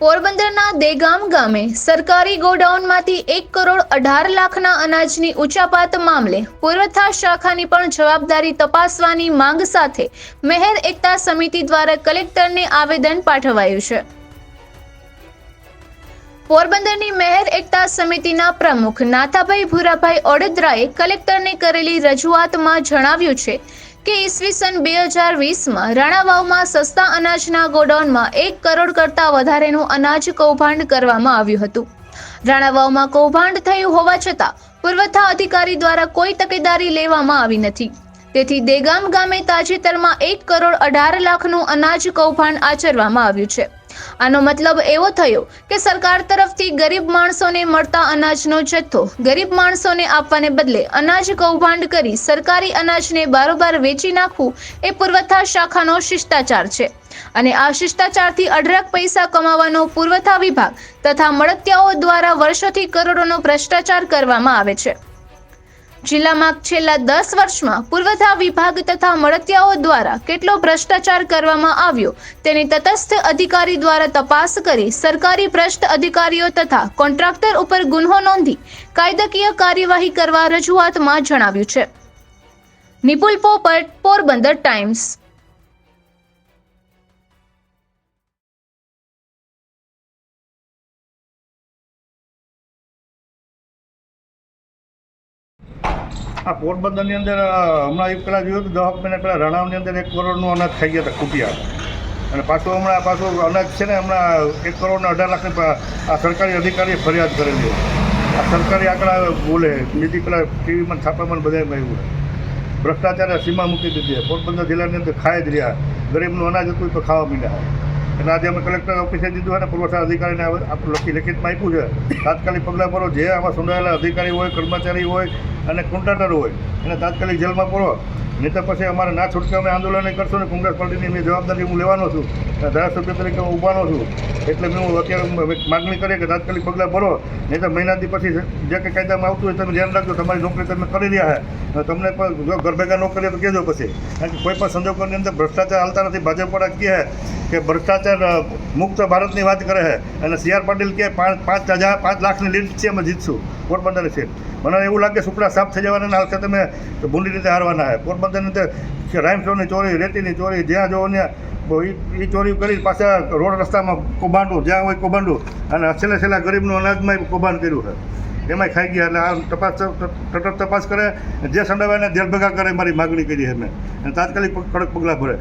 પોરબંદરના દેગામ ગામે સરકારી ગોડાઉનમાંથી એક કરોડ અઢાર લાખના અનાજની ઉચાપાત મામલે પુરવઠા શાખાની પણ જવાબદારી તપાસવાની માંગ સાથે મહેર એકતા સમિતિ દ્વારા કલેક્ટરને આવેદન પાઠવાયું છે. પોરબંદરની મહેર એકતા સમિતિના પ્રમુખ નાથાભાઈ ભૂરાભાઈ ઓડેદરાએ કલેક્ટરને કરેલી રજૂઆતમાં જણાવ્યું છે કે ઈસવીસન બે હજાર વીસમાં રાણાવાવમાં સસ્તા અનાજના ગોડાઉનમાં એક કરોડ કરતાં વધારેનું અનાજ કૌભાંડ કરવામાં આવ્યું હતું. રાણાવાવમાં કૌભાંડ થયું હોવા છતાં પુરવઠા અધિકારી દ્વારા કોઈ તકેદારી લેવામાં આવી નથી. તેથી દેગામ ગામે તાજેતરમાં એક કરોડ અઢાર લાખનું અનાજ કૌભાંડ આચરવામાં આવ્યું છે. આનો મતલબ એવો થયો કે સરકાર તરફથી ગરીબ માણસોને મળતા અનાજનો જથ્થો, ગરીબ માણસોને આપવાને બદલે અનાજ કૌભાંડ કરી સરકારી અનાજને બારોબાર વેચી નાખવું એ પુરવઠા શાખાનો શિષ્ટાચાર છે. અને આ શિષ્ટાચારથી અઢળક પૈસા કમાવાનો પુરવઠા વિભાગ તથા મળતિયાઓ દ્વારા વર્ષોથી કરોડોનો ભ્રષ્ટાચાર કરવામાં આવે છે. જિલ્લામાં છેલ્લા દસ વર્ષમાં પુરવઠા વિભાગ તથા મળતિયાઓ દ્વારા કેટલો ભ્રષ્ટાચાર કરવામાં આવ્યો? તેની તટસ્થ અધિકારી દ્વારા તપાસ કરી સરકારી ભ્રષ્ટ અધિકારીઓ તથા કોન્ટ્રાક્ટર ઉપર ગુન્હો નોંધી કાયદાકીય કાર્યવાહી કરવા રજૂઆતમાં જણાવ્યું છે. નિપુલ પોપટ, પોરબંદર ટાઈમ્સ. આ પોરબંદરની અંદર હમણાં એક પેલા જોયું હતું, દસ મહિના પહેલાં રણાવની અંદર એક કરોડનું અનાજ થઈ ગયા હતા કુટિયા. અને પાછું હમણાં પાછું અનાજ છે ને, હમણાં એક કરોડના અઢાર લાખની આ સરકારી અધિકારીએ ફરિયાદ કરેલી આ સરકારી આંકડા બોલે, બીજી પેલા ટીવીમાં છાપામાં બધાએ આવ્યું ભ્રષ્ટાચારે સીમા મૂકી દીધી પોરબંદર જિલ્લાની અંદર ખાઈ જ રહ્યા. ગરીબનું અનાજ હતું તો ખાવા માંડ્યા. એટલે આજે અમે કલેક્ટર ઓફિસે દીધું અને પુરવઠા અધિકારીને આપણું લખી લેખિતમાં આપ્યું છે. તાત્કાલિક પગલાં ભરો. જે આમાં સંડોવાયેલા અધિકારી હોય, કર્મચારી હોય અને કોન્ટ્રાક્ટર હોય. એને તાત્કાલિક જેલમાં પૂરો. નહીં તો પછી અમારે ના છૂટકે અમે આંદોલન કરશું ને કોંગ્રેસ પાર્ટીની મેં જવાબદારી હું લેવાનો છું ધારાસભ્ય તરીકે હું ઊભાનો છું. એટલે હું અત્યારે માગણી કરી કે તાત્કાલિક પગલાં ભરો. નહીં તો મહિનાથી પછી જે કંઈ કાયદામાં આવતું હોય તમે ધ્યાન રાખજો, તમારી નોકરી તમે કરી રહ્યા છે તમને પણ જો ઘર ભેગા ન કરીએ તો કહેજો પછી. કારણ કે કોઈ પણ સંજોગોની અંદર ભ્રષ્ટાચાર હાલતા નથી. ભાજપ વાળા કહે કે ભ્રષ્ટાચાર મુક્ત ભારતની વાત કરે છે. અને સી આર પાટીલ કે પાંચ પાંચ હજાર, પાંચ લાખની લીડ છે, અમે જીતશું. પોરબંદર છે મને એવું લાગે સુપડા સાફ થઈ જવાના હાલ તમે ભૂંડી રીતે હારવાના છે. પોરબંદરની અંદર રાઇમસોની ચોરી, રેતીની ચોરી, જ્યાં જોવો ત્યાં એ ચોરી કરી પાછા રોડ રસ્તામાં કૌભાંડું જ્યાં હોય કૌભાંડું અને છેલ્લે છેલ્લા ગરીબનું અનાજમાં કૌભાંડ કર્યું છે. એમાંય ખાઈ ગયા. એટલે આ તપાસ તટસ્થ તપાસ કરે. જે સંડોવાને જેલ ભેગા કરે, મારી માગણી કરી છે મેં અને તાત્કાલિક કડક પગલાં ભરે.